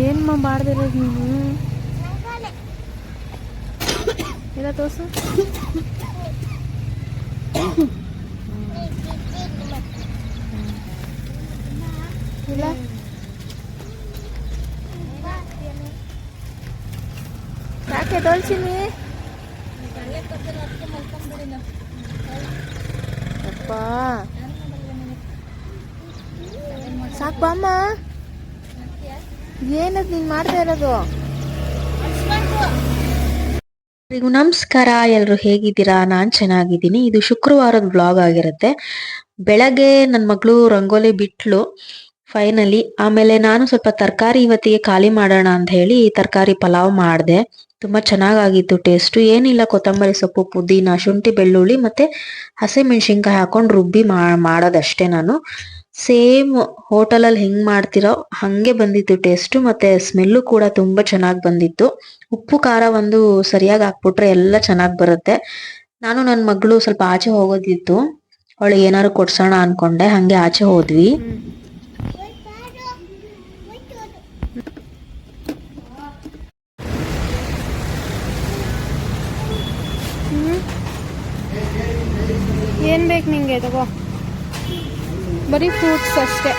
ಏನಮ್ಮ ಬಾಡ್ದಿರೋದು ನೀವು ಇಲ್ಲ ತೋರ್ಸು ಇಲ್ಲ ಯಾಕೆ ತೋಳ್ಸಿನಿ ಅಪ್ಪ ಸಾಕು ಬಾಮ್ಮ ಏನದು ಮಾಡ್ತಾ ಇರೋದು? ನಮಸ್ಕಾರ ಎಲ್ಲರೂ ಹೇಗಿದ್ದೀರಾ? ನಾನು ಚೆನ್ನಾಗಿದ್ದೀನಿ. ಇದು ಶುಕ್ರವಾರದ ಬ್ಲಾಗ್ ಆಗಿರುತ್ತೆ. ಬೆಳಗ್ಗೆ ನನ್ನ ಮಗಳು ರಂಗೋಲಿ ಬಿಟ್ಲು ಫೈನಲಿ ಆಮೇಲೆ ನಾನು ಸ್ವಲ್ಪ ತರಕಾರಿ ಇವತ್ತಿಗೆ ಖಾಲಿ ಮಾಡೋಣ ಅಂತ ಹೇಳಿ ತರಕಾರಿ ಪಲಾವ್ ಮಾಡಿದೆ. ತುಂಬಾ ಚೆನ್ನಾಗಾಗಿತ್ತು ಟೇಸ್ಟು ಏನಿಲ್ಲ ಕೊತ್ತಂಬರಿ ಸೊಪ್ಪು, ಪುದೀನ, ಶುಂಠಿ, ಬೆಳ್ಳುಳ್ಳಿ ಮತ್ತೆ ಹಸಿಮೆಣ್ಸಿನ್ಕಾಯಿ ಹಾಕೊಂಡು ರುಬ್ಬಿ ಮಾಡೋದಷ್ಟೇ ನಾನು. ಸೇಮ್ ಹೋಟೆಲಲ್ಲಿ ಹೆಂಗ್ ಮಾಡ್ತಿರೋ ಹಂಗೆ ಬಂದಿತ್ತು ಟೇಸ್ಟು, ಮತ್ತೆ ಸ್ಮೆಲ್ಲು ಕೂಡ ತುಂಬಾ ಚೆನ್ನಾಗಿ ಬಂದಿತ್ತು. ಉಪ್ಪು, ಖಾರ ಒಂದು ಸರಿಯಾಗಿ ಹಾಕ್ಬಿಟ್ರೆ ಎಲ್ಲ ಚೆನ್ನಾಗಿ ಬರುತ್ತೆ. ನಾನು ನನ್ನ ಮಗಳು ಸ್ವಲ್ಪ ಆಚೆ ಹೋಗೋದಿತ್ತು. ಅವಳು ಏನಾದ್ರು ಕೊಡ್ಸೋಣ ಅನ್ಕೊಂಡೆ, ಹಂಗೆ ಆಚೆ ಹೋದ್ವಿ. ಏನ್ ಬೇಕು ನಿಂಗೆ, ತಗೋ. ಬರೀ ಫ್ರೂಟ್ಸ್ ಅಷ್ಟೇ.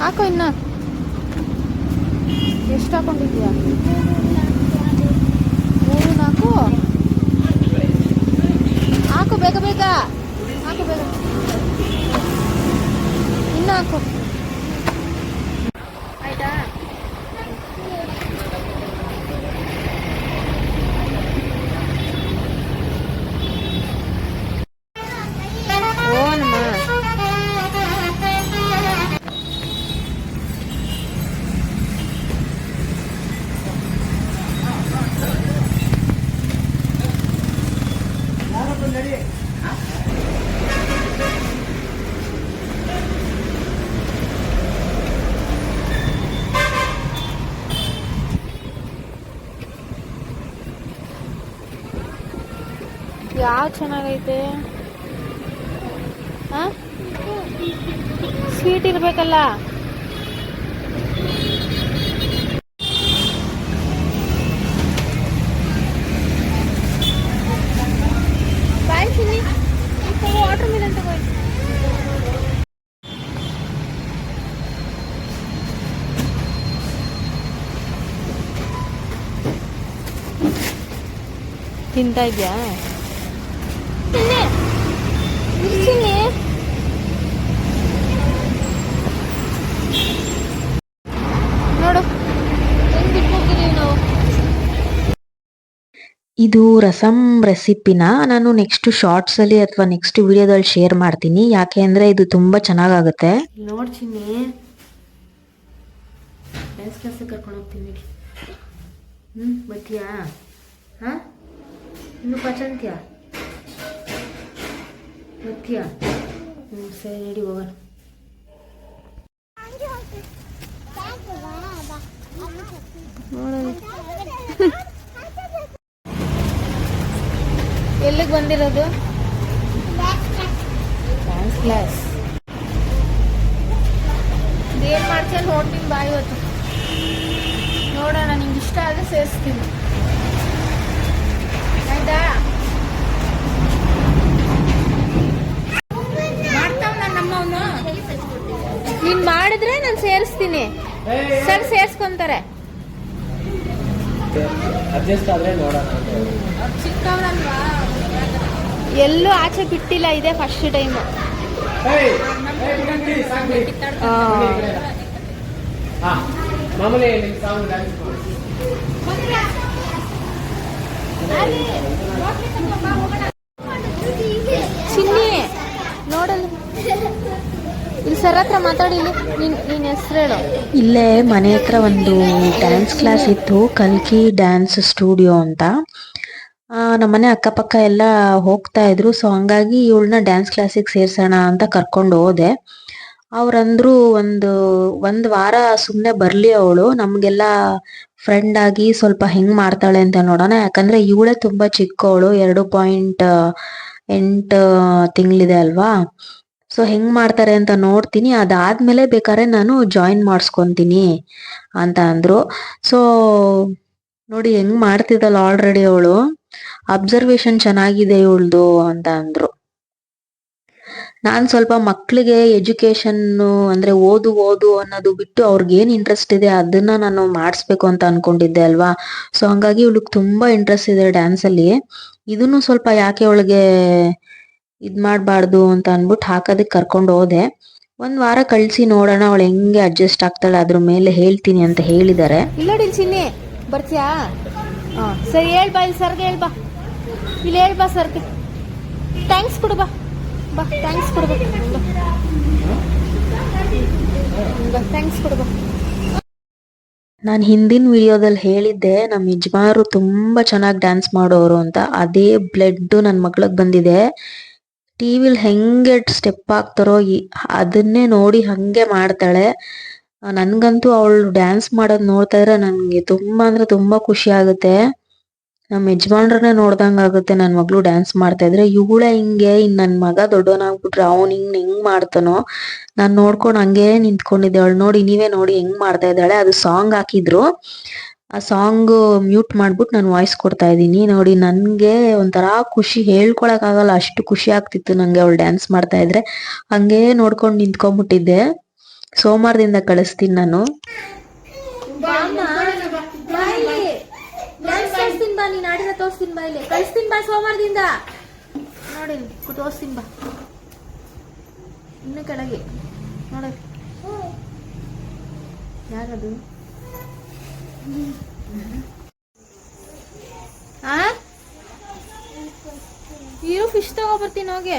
ಹಾಕೋ ಇನ್ನ. ಎಷ್ಟು ಹಾಕೊಂಡಿದ್ಯಾ ಮೂರು ನಾಲ್ಕು? ಹಾಕು ಬೇಗ ಬೇಗ. ಹಾಕು ಬೇಗ. ಇನ್ನು ಹಾಕು. ಯಾವ್ದು ಚೆನ್ನಾಗೈತೆ? ಸ್ವೀಟ್ ಇರ್ಬೇಕಲ್ಲ? ವಾಟರ್ ಮಿಲನ್ ತಗೋ ತಿಂತಾ ಇದ್ಯಾ ಚಿನ್ನಿ ಚಿನ್ನಿ ನೋಡು ಹೆಂಗ್ ಬಿಟ್ಬಿಟ್ಟಿದೀವಿ ನಾವು ಇದು ರಸಂ ರೆಸಿಪಿನ? ನಾನು ನೆಕ್ಸ್ಟ್ ಶಾರ್ಟ್ಸ್ ಅಲ್ಲಿ ಅಥವಾ ನೆಕ್ಸ್ಟ್ ವಿಡಿಯೋದಲ್ಲಿ ಶೇರ್ ಮಾಡ್ತೀನಿ. ಯಾಕೆ ಅಂದ್ರೆ ಇದು ತುಂಬಾ ಚೆನ್ನಾಗಾಗುತ್ತೆ. ನೋಡ್ತೀನಿ ಡ್ಯಾನ್ಸ್ ಕ್ಲಾಸ್ ಕರ್ಕೊಂಡು ಹೋಗ್ತೀನಿ ಹ್ಮ್ ಬರ್ತೀಯಾ? ಹಾ? ಇನ್ನು ಪಚಂತ್ಯಾ? ಬರ್ತೀಯಾ? ಹ್ಞೂ ಸರಿ ನಡಿ ಹೋಗೋಣ. ನೋಡೋಣ. ಎಲ್ಲಿಗೆ ಬಂದಿರೋದು? ಡ್ಯಾನ್ಸ್ ಕ್ಲಾಸ್ ಏನು ಮಾಡ್ತೀನಿ ನೋಡ್ತೀನಿ ಬಾ ಇವತ್ತು. ನೋಡೋಣ ನಿಂಗೆ ಇಷ್ಟ ಆದ್ರೆ ಸೇರಿಸ್ತೀನಿ. ಆಯ್ತಾ? ಮಾಡ್ತಾವ ನನ್ನ ನಮ್ಮವನು ನೀನು ಮಾಡಿದ್ರೆ ನಾನು ಸೇರಿಸ್ತೀನಿ. ಸರ್ ಸೇರಿಸ್ಕೊಂತಾರೆ. ಅಡ್ಜಸ್ಟ್ ಆದ್ರೆ ನೋಡೋಣ ಎಲ್ಲೂ ಆಚೆ ಬಿಟ್ಟಿಲ್ಲ ಇದೆ ಫಸ್ಟ್ ಟೈಮ್ ಚಿನ್ನಿ ನೋಡಲ್ಲ. ಇಲ್ಲಿ ಸರ್ ಹತ್ರ ಮಾತಾಡಿ ನೀನ್ ಹೆಸರು ಹೆಸ್ರು ಹೇಳು. ಇಲ್ಲೇ ಮನೆ ಹತ್ರ ಒಂದು ಡ್ಯಾನ್ಸ್ ಕ್ಲಾಸ್ ಇತ್ತು ಕಲ್ಕಿ ಡ್ಯಾನ್ಸ್ ಸ್ಟುಡಿಯೋ ಅಂತ. ನಮ್ಮನೆ ಅಕ್ಕಪಕ್ಕ ಎಲ್ಲ ಹೋಗ್ತಾ ಇದ್ರು. ಸೊ ಹಂಗಾಗಿ ಇವಳನ್ನ ಡ್ಯಾನ್ಸ್ ಕ್ಲಾಸಿಗೆ ಸೇರ್ಸೋಣ ಅಂತ ಕರ್ಕೊಂಡು ಹೋದೆ. ಅವ್ರಂದ್ರು ಒಂದು, ಒಂದ್ ವಾರ ಸುಮ್ನೆ ಬರ್ಲಿ ಅವಳು. ನಮ್ಗೆಲ್ಲ ಫ್ರೆಂಡ್ ಆಗಿ ಸ್ವಲ್ಪ ಹೆಂಗ್ ಮಾಡ್ತಾಳೆ ಅಂತ ನೋಡೋಣ. ಯಾಕಂದ್ರೆ ಇವಳೇ ತುಂಬಾ ಚಿಕ್ಕವಳು ಎರಡು ಪಾಯಿಂಟ್ ಎಂಟು ತಿಂಗಳಿದೆ ಅಲ್ವಾ? ಸೊ ಹೆಂಗ್ ಮಾಡ್ತಾರೆ ಅಂತ ನೋಡ್ತೀನಿ. ಅದಾದ್ಮೇಲೆ ಬೇಕಾದ್ರೆ ನಾನು ಜಾಯಿನ್ ಮಾಡಿಸ್ಕೊಂತೀನಿ ಅಂತ ಅಂದ್ರು. ಸೊ ನೋಡಿ ಹೆಂಗ್ ಮಾಡ್ತಿದ್ದಲ್ಲ ಆಲ್ರೆಡಿ ಅವಳು. ಅಬ್ಸರ್ವೇಷನ್ ಚೆನ್ನಾಗಿದೆ ಇವಳ್ದು ಅಂತ ಅಂದ್ರು. ನಾನ್ ಸ್ವಲ್ಪ ಮಕ್ಳಿಗೆ ಎಜುಕೇಶನ್ ಅಂದ್ರೆ ಓದು ಓದು ಅನ್ನೋದು ಬಿಟ್ಟು ಅವ್ರಿಗೆ ಏನ್ ಇಂಟ್ರೆಸ್ಟ್ ಇದೆ ಅದನ್ನ ನಾನು ಮಾಡಿಸ್ಬೇಕು ಅಂತ ಅನ್ಕೊಂಡಿದ್ದೆ ಅಲ್ವಾ? ಸೊ ಹಂಗಾಗಿ ಇವಳಿಗೆ ತುಂಬಾ ಇಂಟ್ರೆಸ್ಟ್ ಇದೆ ಡ್ಯಾನ್ಸ್ ಅಲ್ಲಿ. ಇದನ್ನು ಸ್ವಲ್ಪ ಯಾಕೆ ಅವಳಿಗೆ ಇದ್ ಮಾಡ್ಬಾರ್ದು ಅಂತ ಅನ್ಬಿಟ್ಟು ಹಾಕೋದಕ್ಕೆ ಕರ್ಕೊಂಡು ಹೋದೆ. ಒಂದ್ ವಾರ ಕಳ್ಸಿ ನೋಡೋಣ, ಅವಳು ಹೆಂಗೆ ಅಡ್ಜಸ್ಟ್ ಆಗ್ತಾಳೆ ಅದ್ರ ಮೇಲೆ ಹೇಳ್ತೀನಿ ಅಂತ ಹೇಳಿದಾರೆ. ಇಲ್ಲ ಬರ್ತೀಯಾ? ಹಾ, ಸರಿ, ಹೇಳ್ ಬಾ, ಇಲ್ಲಿ ಸರ್ಗೆ ಹೇಳ್ ಬಾ. ಇಲ್ಲಿ ಹೇಳ್ ಬಾ ಸರ್ಗೆ. ಥ್ಯಾಂಕ್ಸ್ ಕೊಡು ಬಾ. ಬಾ ಥ್ಯಾಂಕ್ಸ್ ಕೊಡು ಬಾ. ಥ್ಯಾಂಕ್ಸ್ ಕೊಡು ನಾನು ಹಿಂದಿನ ವಿಡಿಯೋದಲ್ಲಿ ಹೇಳಿದ್ದೆ ನಮ್ಮ ಯಜಮಾನರು ತುಂಬ ಚೆನ್ನಾಗಿ ಡ್ಯಾನ್ಸ್ ಮಾಡೋರು ಅಂತ. ಅದೇ ಬ್ಲಡ್ ನನ್ನ ಮಗಳಿಗೆ ಬಂದಿದೆ. ಟಿವಿಲ್ ಹೆಂಗೆ ಸ್ಟೆಪ್ ಹಾಕ್ತಾರೋ ಅದನ್ನೇ ನೋಡಿ ಹಂಗೆ ಮಾಡ್ತಾಳೆ. ನನ್ಗಂತೂ ಅವಳು ಡ್ಯಾನ್ಸ್ ಮಾಡೋದ್ ನೋಡ್ತಾ ಇದ್ರೆ ನನಗೆ ತುಂಬಾ ಅಂದ್ರೆ ತುಂಬಾ ಖುಷಿ ಆಗುತ್ತೆ. ನಮ್ಮ ಯಜಮಾನ್ರನ್ನೇ ನೋಡ್ದಂಗ್ ಆಗುತ್ತೆ ನನ್ ಮಗಳು ಡ್ಯಾನ್ಸ್ ಮಾಡ್ತಾ ಇದ್ರೆ. ಇವಳೆ ಹಿಂಗೆ, ಇನ್ ನನ್ ಮಗ ದೊಡ್ಡವನಾಗ್ಬಿಟ್ರೆ ಅವ್ನ್ ಹಿಂಗ್ ಹೆಂಗ್ ಮಾಡ್ತಾನೋ? ನಾನ್ ನೋಡ್ಕೊಂಡ್ ಹಂಗೆ ನಿಂತ್ಕೊಂಡಿದ್ದೆ. ಅವಳು ನೋಡಿ, ನೀವೇ ನೋಡಿ ಹೆಂಗ್ ಮಾಡ್ತಾ ಇದ್ದಾಳೆ. ಅದು ಸಾಂಗ್ ಹಾಕಿದ್ರು. ಆ ಸಾಂಗ್ ಮ್ಯೂಟ್ ಮಾಡ್ಬಿಟ್ಟು ನಾನು ವಾಯ್ಸ್ ಕೊಡ್ತಾ ಇದ್ದೀನಿ. ನೋಡಿ, ನನಗೆ ಒಂಥರ ಖುಷಿ. ಹೇಳ್ಕೊಳಕ್ ಆಗಲ್ಲ. ಅಷ್ಟು ಖುಷಿ ಆಗ್ತಿತ್ತು ನಂಗೆ ಅವಳು ಡ್ಯಾನ್ಸ್ ಮಾಡ್ತಾ ಇದ್ರೆ. ಹಂಗೆ ನೋಡ್ಕೊಂಡ್ ನಿಂತ್ಕೊಂಡ್ಬಿಟ್ಟಿದ್ದೆ. ಸೋಮವಾರದಿಂದ ಕಳಿಸ್ತೀನಿ ನಾನು. ಕಳಿಸ್ತೀನಿ ಬಾ ನೀ ಆಡಿರೋ ತೋರಿಸ್ತೀನಿ ಬಾ ಇಲ್ಲಿ. ಕಳಿಸ್ತೀನಿ ಬಾ ಸೋಮವಾರದಿಂದ. ನೋಡಿ ತೋರಿಸ್ತೀನಿ ಬಾ. ಇನ್ನು ಕೆಳಗೆ. ನೋಡಿ. ಯಾರದು? ಆ? ಇರು ಫಿಶ್ ತಗೋಬರ್ತೀನಿ ಹೋಗಿ.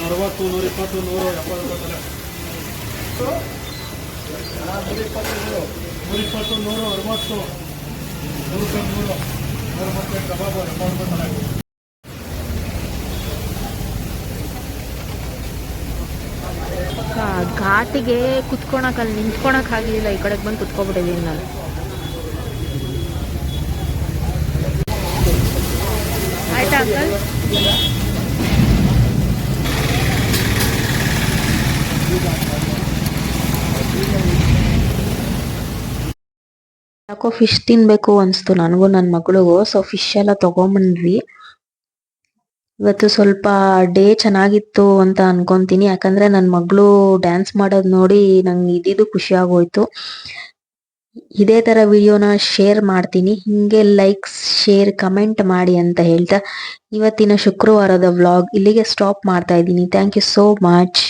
ಅರವತ್ತು ನೂರ ಇಪ್ಪತ್ತು ನೂರು ಎಪ್ಪತ್ತು ನೂರ ಇಪ್ಪತ್ತು ಅರವತ್ತು ನೂರು ನೂರು ನೂರ ಮೂವತ್ತೈದು ಕಬಾಬು ಎಪ್ಪತ್ತು ರೂಪಾಯಿ ಘಾಟಿಗೆ ಕುತ್ಕೊಳಕ್ ಅಲ್ಲಿ ನಿಂತ್ಕೊಳಕ್ ಆಗ್ಲಿಲ್ಲ ಈ ಕಡೆಗೆ ಬಂದು ಕುತ್ಕೊಬಿಟ್ಟಿದ್ದೀನಿ ನಾನು. ಆಯ್ತಾ ಅಂಕಲ್? ಯಾಕೋ ಫಿಶ್ ತಿನ್ಬೇಕು ಅನ್ಸ್ತು ನನಗೂ ನನ್ನ ಮಗಳಿಗೂ. ಸೊ ಫಿಶ್ ಎಲ್ಲ ತಗೊಂಬಂದ್ವಿ. ಇವತ್ತು ಸ್ವಲ್ಪ ಡೇ ಚೆನ್ನಾಗಿತ್ತು ಅಂತ ಅನ್ಕೊಂತೀನಿ. ಯಾಕಂದ್ರೆ ನನ್ನ ಮಗಳು ಡ್ಯಾನ್ಸ್ ಮಾಡೋದು ನೋಡಿ ನಂಗೆ ಇದಿದು ಖುಷಿ ಆಗೋಯ್ತು. ಇದೇ ತರ ವಿಡಿಯೋನ ಶೇರ್ ಮಾಡ್ತೀನಿ. ಹಿಂಗೆ ಲೈಕ್ಸ್ ಶೇರ್ ಕಮೆಂಟ್ ಮಾಡಿ ಅಂತ ಹೇಳ್ತಾ. ಇವತ್ತಿನ ಶುಕ್ರವಾರದ ವ್ಲಾಗ್ ಇಲ್ಲಿಗೆ ಸ್ಟಾಪ್ ಮಾಡ್ತಾ ಇದ್ದೀನಿ. Thank you so much